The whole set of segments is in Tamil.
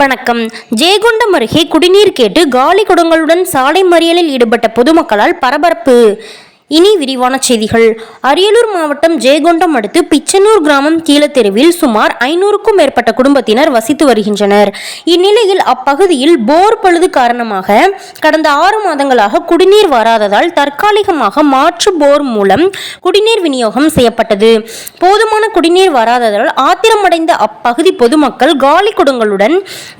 வணக்கம். ஜெயகுண்டம் அருகே குடிநீர் கேட்டு காலி குடங்களுடன் சாலை மறியலில் ஈடுபட்ட பொதுமக்களால் பரபரப்பு. இனி விரிவான செய்திகள். அரியலூர் மாவட்டம் ஜெயகொண்டம் அடுத்து பிச்சனூர் கிராமம் கீழத்தெருவில் சுமார் ஐநூறுக்கும் மேற்பட்ட குடும்பத்தினர் வசித்து வருகின்றனர். இந்நிலையில் அப்பகுதியில் போர் பழுது காரணமாக கடந்த ஆறு மாதங்களாக குடிநீர் வராததால் தற்காலிகமாக மாற்று போர் மூலம் குடிநீர் விநியோகம் செய்யப்பட்டது. போதுமான குடிநீர் வராததால் ஆத்திரமடைந்த அப்பகுதி பொதுமக்கள் காலி குடங்களுடன்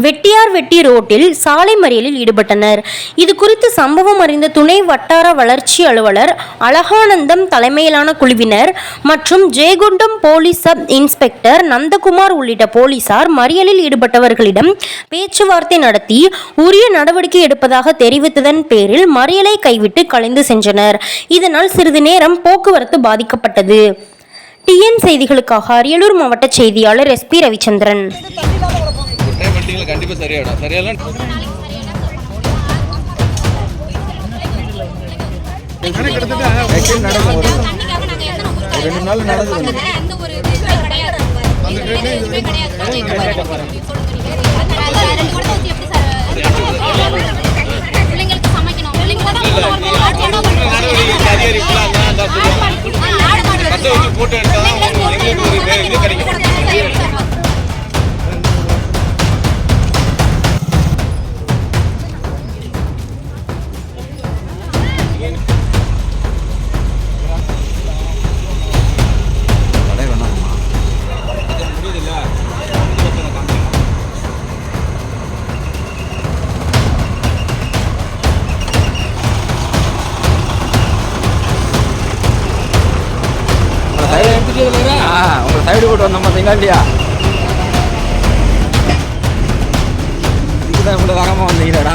வெட்டியார் வெட்டி ரோட்டில் சாலை மறியலில் ஈடுபட்டனர். இது குறித்து சம்பவம் அறிந்த துணை வட்டார வளர்ச்சி அலுவலர் அழகானந்தம் தலைமையிலான குழுவினர் மற்றும் Jayagundam police sub inspector Nandakumar உள்ளிட்ட போலீசார் மறியலில் ஈடுபட்டவர்களிடம் பேச்சுவார்த்தை நடத்தி உரிய நடவடிக்கை எடுப்பதாக தெரிவித்ததன் பேரில் மறியலை கைவிட்டு கலைந்து சென்றனர். இதனால் சிறிது நேரம் போக்குவரத்து பாதிக்கப்பட்டது. டிஎன் செய்திகளுக்காக அரியலூர் மாவட்ட செய்தியாளர் எஸ்பி ரவிச்சந்திரன். ஒரு டைம் பண்ணிட்டீங்களா கண்டிப்பாக சரியாயிடும். சரியாலாம் நடவடிக்கை அதிகரிப்புலாம் அதான் அந்த ஆடு மாடு கத்தை வச்சு போட்டோ எடுத்தால் தான் எங்களுக்கு ஒரு இது கிடைக்கும் சைடு போட்டு வந்தோம் பார்த்தீங்களா இல்லையா? இதுதான் இவ்வளோ வேகமாக வந்தீங்களாடா.